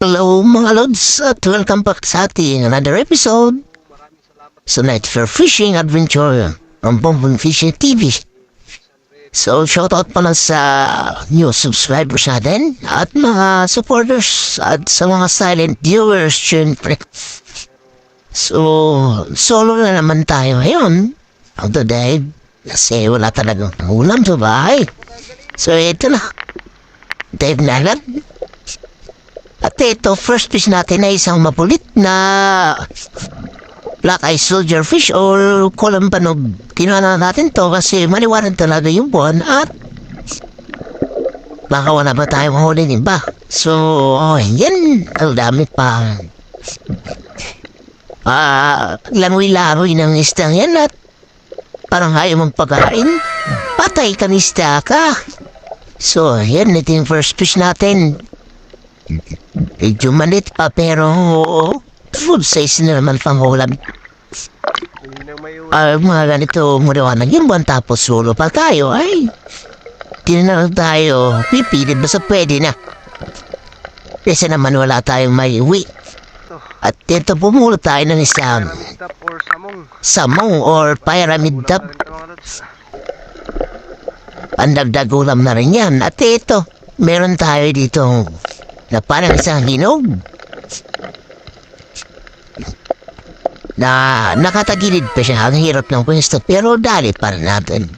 Hello mga lods at welcome back sa ating another episode sa Night Fair Fishing Adventure ng Bonbon Fishing TV. So shoutout pala sa new subscribers natin at mga supporters at sa mga silent viewers syempre. So solo na naman tayo ngayon ang today kasi wala talagang ulam sa bahay. So ito na. Dave na agad. At ito, first fish natin ay isang mapulit na black eye soldier fish or kulampanog. Kinuha na natin to kasi maliwanag talaga yung buwan at baka wala ba tayong huli din ba? So, oh, yan. Ang dami pa. Ah, langoy-langoy ng istang yan at parang ayaw mong pagkain. Patay ka ni isda ka. So, yan. Ito yung first fish natin. Medyo malit pa pero food size na naman panghulam. Ah, mga ganito muriwanag yung buwan tapos solo pa tayo ay di na lang tayo pipilit basta pwede na. Kasi naman wala tayong may uwi. At dito pumulo tayo ng isang samong. or pyramid mga lods. Pandagdag ulam na rin yan. At ito, meron tayo dito na parang isang hinog. Na nakatagilid pa siya. Ang hirap ng pwesto. Pero dali pa rin natin.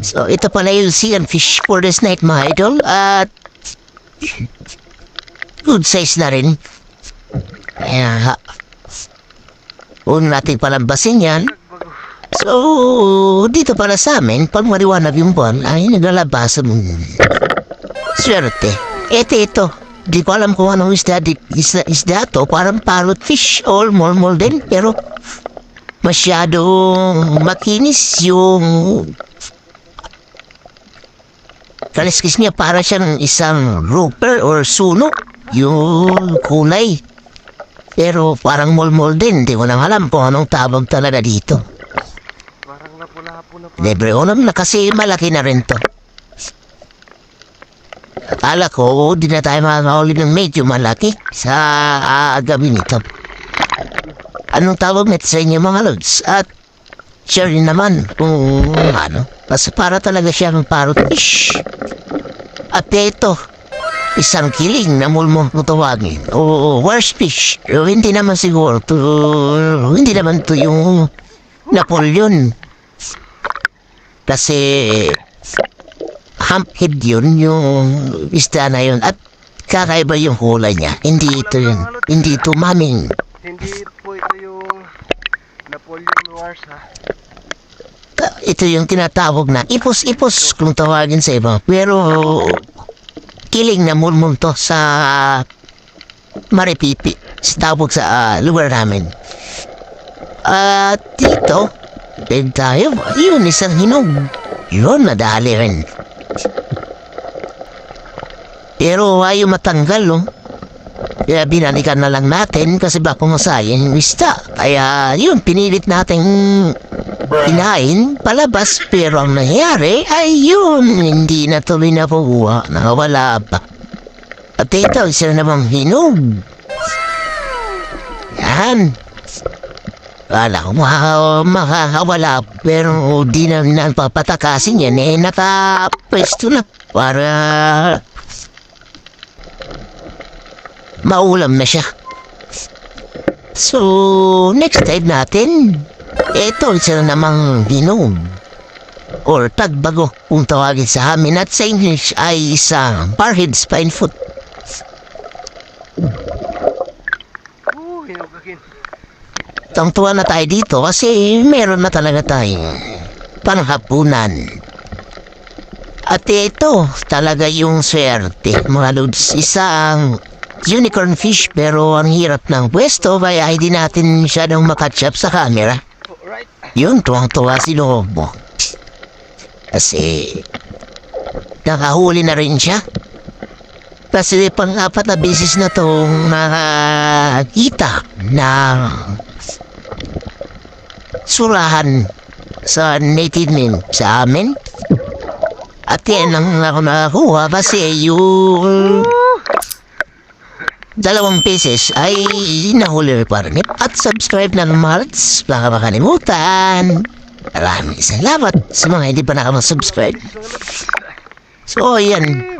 So, ito pala yung sea and fish for this night, mga idol. At good size na rin. Kaya, una natin palambasin yan. Bago. So, dito para sa amin, pag mariwanag yung buwan, ay naglalabas ng swerte. Ito, ito. Di ko alam kung anong isda, di, isda, isda to. Parang parrot fish or molmol din. Pero masyadong makinis yung kaliskis niya para siyang isang grouper or suno. Yung kulay. Pero parang molmol din. Di ko lang alam kung anong tawag talaga dito. Libre ulam na kasi malaki na rin to. Akala ko, di na tayo makakahuli ng medyo malaki sa uh, gabi nito. Anong tawag nito sa inyo mga lods? At share rin naman kung ano. Kasi para talaga siyang parrot fish. At ito, isang kiling na mulmo kung tawagin. O worst fish. O, hindi naman siguro to, hindi naman to yung Napoleon. Kasi humphead yun, yung isda na yun. At kakaiba yung kulay niya. Hindi ito yun. Hindi ito maming. Hindi po ito yung Napoleon Wars ha. Ito yung tinatawag na ipos-ipos kung tawagin sa iba. Pero kiling na mulmul to sa Maripipi. Sa tawag sa ah, lugar namin. At dito, bed tayo. Yun, isang hinog. Yun, madali rin. Pero ayaw matanggal, oh. Kaya binalikan na lang natin kasi baka masayang isda. Kaya yun, pinilit natin kinain, palabas. Pero ang nangyari ay yun, hindi na tuloy na puwa. Nakawala pa. At ito, isa namang hinog. Yan. Wala ko maka- makakawala pero di na napapatakasin yan eh nakapwesto na para maulam na siya. So, next time natin, ito isa na namang ginom. Or tagbago kung tawagin sa amin at sa English ay isang barhead spine foot. Tungtuwa na tayo dito kasi meron na talaga tayong panghapunan. At ito talaga yung swerte mga lods. Isang unicorn fish pero ang hirap ng pwesto kaya hindi natin masyadong makatch up sa camera. Yun, tuwang-tuwa si Lobo. Kasi, nakahuli na rin siya. Kasi pang-apat na beses na itong nakakita na surahan sa native name sa amin. At yan ang ako nakakuha kasi yung dalawang pieces ay nahuli rin. At subscribe na ng Marts, baka makalimutan. Maraming salamat sa mga hindi pa nakapag-subscribe. So, yan.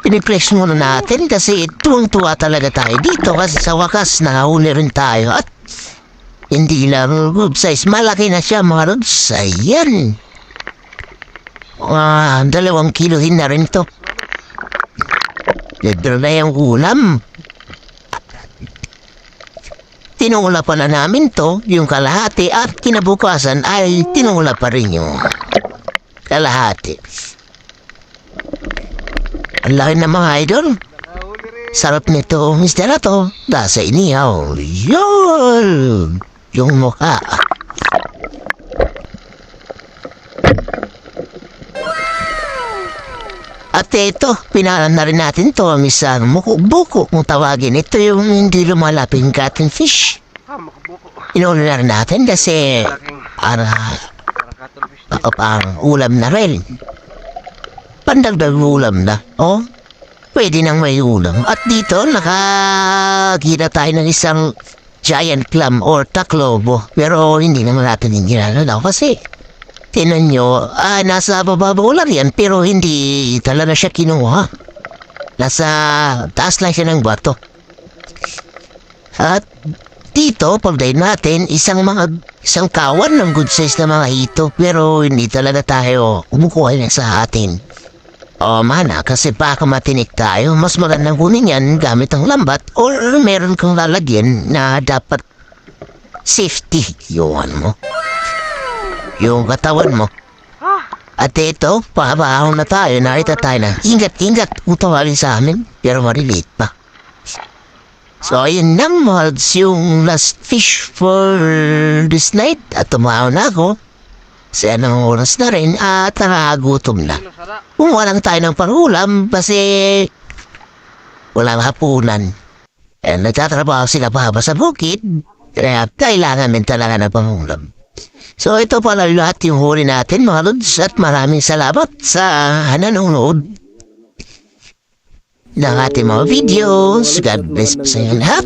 Piniplex muna natin kasi tuwang-tuwa talaga tayo dito kasi sa wakas nakahuli rin tayo at hindi lang good size. Malaki na siya mga rods. Ayan. Ah, dalawang kilohin na rin to. Libre na yung ulam. Tinula pa na namin to, yung kalahati at kinabukasan ay tinula pa rin yung kalahati. Ang laki na mga idol. Sarap nito, Mr. na to. Dasa inihaw. Yun! Yung mukha. At ito, pinalan na rin natin to, misang muko, buko kung tawagin. Ito yung hindi lumalaping cotton fish. Ah. Inulo na rin natin kasi para uh, pang ulam na rin. Pandagdag ulam na, oh. Pwede nang may ulam. At dito, nakakita tayo ng isang giant clam or taklobo. Pero hindi naman natin yung ginagalaw kasi tinan nyo, ah, nasa bababaw lang yan pero hindi talaga siya kinuha. Nasa taas lang siya ng bato. At dito, pagday natin, isang mga isang kawan ng good size na mga hito pero hindi talaga tayo kumukuha na sa atin. O mana, kasi baka matinik tayo, mas magandang kunin yan gamit ang lambat or meron kang lalagyan na dapat safety yung mo. Yung katawan mo. At ito, pahabahon na tayo, nakita tayo na ingat-ingat kung sa amin, pero maliliit pa. So, ayun na, mods, yung last fish for this night. At tumaon na ako. Sa anong oras na rin at nakagutom na. Kung walang tayo ng pangulam kasi walang hapunan. Eh, nagtatrabaho sila pa sa bukid, kaya kailangan din talaga ng pangulam. So ito pala lahat yung huli natin mga lods at maraming salamat sa nanonood ng ating mga videos. God bless po sa inyo lahat.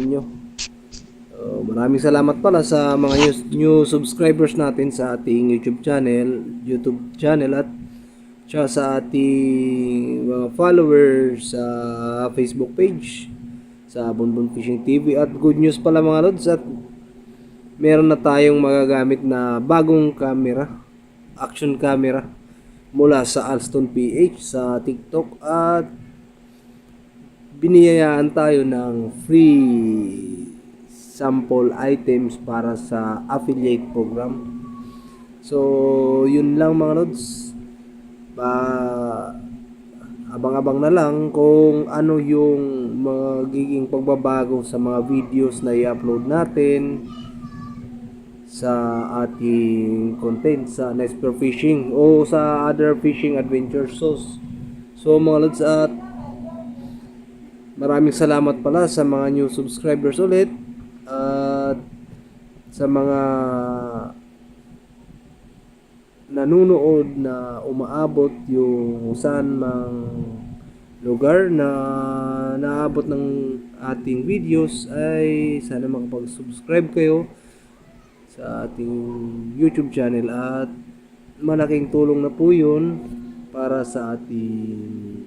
Uh, maraming salamat pala sa mga new, new subscribers natin sa ating YouTube channel, YouTube channel at sa ating mga followers sa Facebook page sa Bonbon Fishing TV at good news pala mga lods at meron na tayong magagamit na bagong camera action camera mula sa Alston PH sa TikTok at biniyayaan tayo ng free sample items para sa affiliate program. So, yun lang mga lods. Ba abang-abang na lang kung ano yung magiging pagbabago sa mga videos na i-upload natin sa ating content sa Next Pure Fishing o sa other fishing adventures. So, so mga lods at Maraming salamat pala sa mga new subscribers ulit at sa mga nanunood na umaabot yung saan mang lugar na naabot ng ating videos ay sana makapag-subscribe kayo sa ating YouTube channel at malaking tulong na po yun para sa ating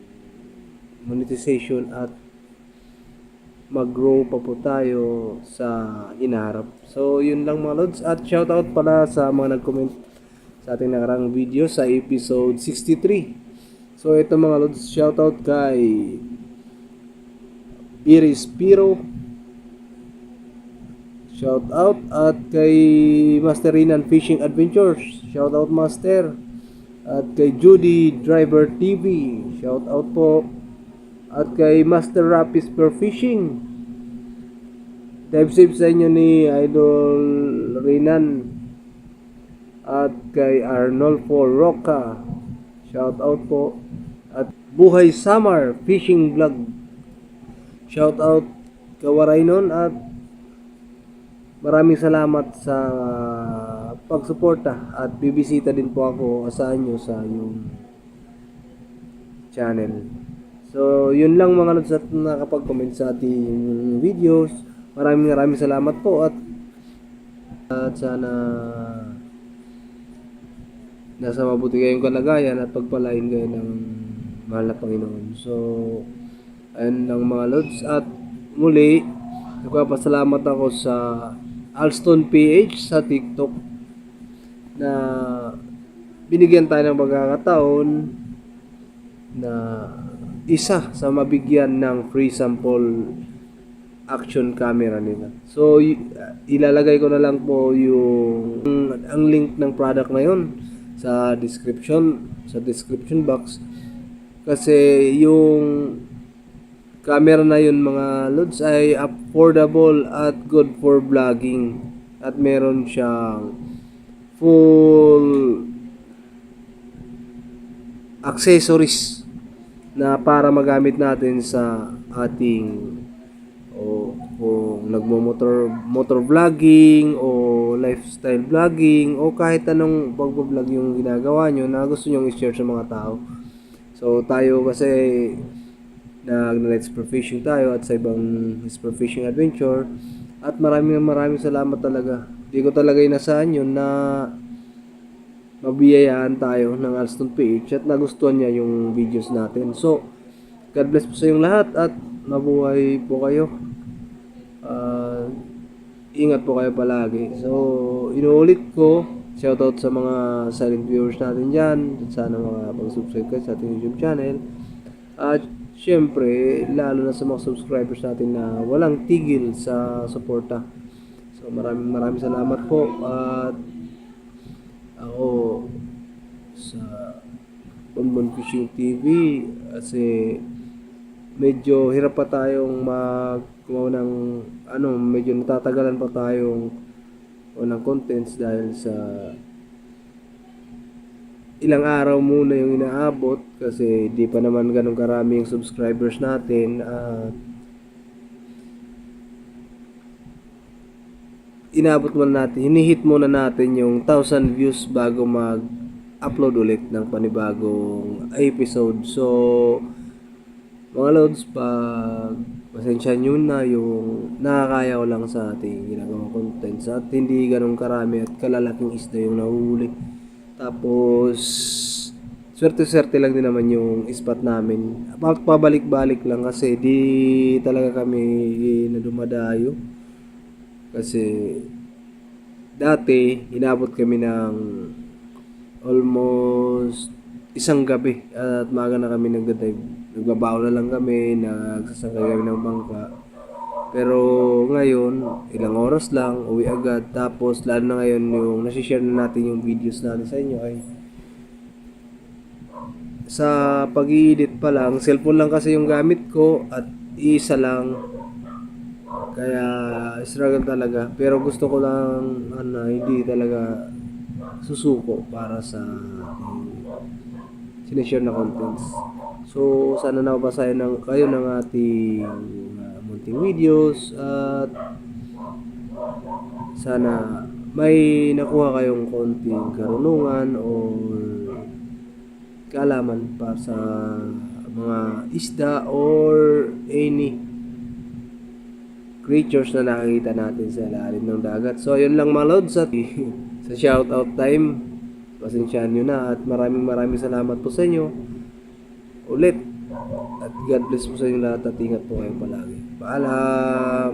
monetization at mag-grow pa po tayo sa inaharap. So, yun lang mga lods. At shoutout pala sa mga nag-comment sa ating nakarang video sa episode 63. So, ito mga lods, shoutout kay Iris Piro. Shoutout at kay Master Rinan Fishing Adventures. Shoutout Master. At kay Judy Driver TV. Shoutout po. At kay Master Rapis Per Fishing. Dive safe sa inyo ni Idol Rinan. At kay Arnolfo Roca. Shoutout po. At Buhay Samar Fishing Vlog. Shoutout Kawaray nun at maraming salamat sa pagsuporta at bibisita din po ako asahan nyo sa yung channel. So, yun lang mga lods at nakapag-comment sa ating videos. Maraming maraming salamat po at at sana nasa mabuti kayong kalagayan at pagpalain kayo ng mahal na Panginoon. So, ayun lang mga lods at muli nagpapasalamat ako sa Alston PH sa TikTok na binigyan tayo ng pagkakataon na isa sa mabigyan ng free sample action camera nila. So, ilalagay ko na lang po yung ang link ng product na yun sa description sa description box kasi yung camera na yun mga lods ay affordable at good for vlogging at meron siyang full accessories na para magamit natin sa ating o kung nagmo-motor motor vlogging o lifestyle vlogging o kahit anong pagbo-vlog yung ginagawa nyo na gusto nyo i-share sa mga tao. So tayo kasi nag-let's per fishing tayo at sa ibang Let's per fishing adventure at maraming maraming salamat talaga. Hindi ko talaga inasahan yun na mabiyayaan tayo ng Alston PH at nagustuhan niya yung videos natin. So, God bless po sa inyong lahat at mabuhay po kayo. Ah, ingat po kayo palagi. So, inuulit ko, shoutout sa mga silent viewers natin dyan. Sana mga pag-subscribe kayo sa ating YouTube channel. At syempre, lalo na sa mga subscribers natin na walang tigil sa suporta. So, maraming maraming salamat po. At ako sa Bonbon Fishing TV kasi medyo hirap pa tayong mag ng ano, medyo natatagalan pa tayong o ng contents dahil sa ilang araw muna yung inaabot kasi di pa naman ganun karami yung subscribers natin at inabot muna natin, hinihit muna natin yung 1,000 views bago mag-upload ulit ng panibagong episode. So, mga loads, pag pasensya nyo na yung nakakaya ko lang sa ating ginagawang contents at hindi ganun karami at kalalaking isda yung nahuli. Tapos, swerte-swerte lang din naman yung spot namin. Pa- Pabalik-balik lang kasi di talaga kami na dumadayo. Kasi dati inabot kami ng almost isang gabi at maaga na kami nagda-dive. Nagbabaw na lang kami, nagsasakay kami ng bangka. Pero ngayon, ilang oras lang, uwi agad. Tapos lalo na ngayon yung nasishare na natin yung videos natin sa inyo ay sa pag-i-edit pa lang, cellphone lang kasi yung gamit ko at isa lang kaya struggle talaga. Pero gusto ko lang ano, hindi talaga susuko para sa sinishare na contents. So, sana nababasahin ng, kayo ng ating uh, munting videos at sana may nakuha kayong konting karunungan o kaalaman para sa mga isda or any creatures na nakikita natin sa ilalim ng dagat. So, ayun lang mga lods at sa shoutout time. Pasensyahan nyo na at maraming maraming salamat po sa inyo. Ulit. At God bless po sa inyo lahat at ingat po kayo palagi. Paalam.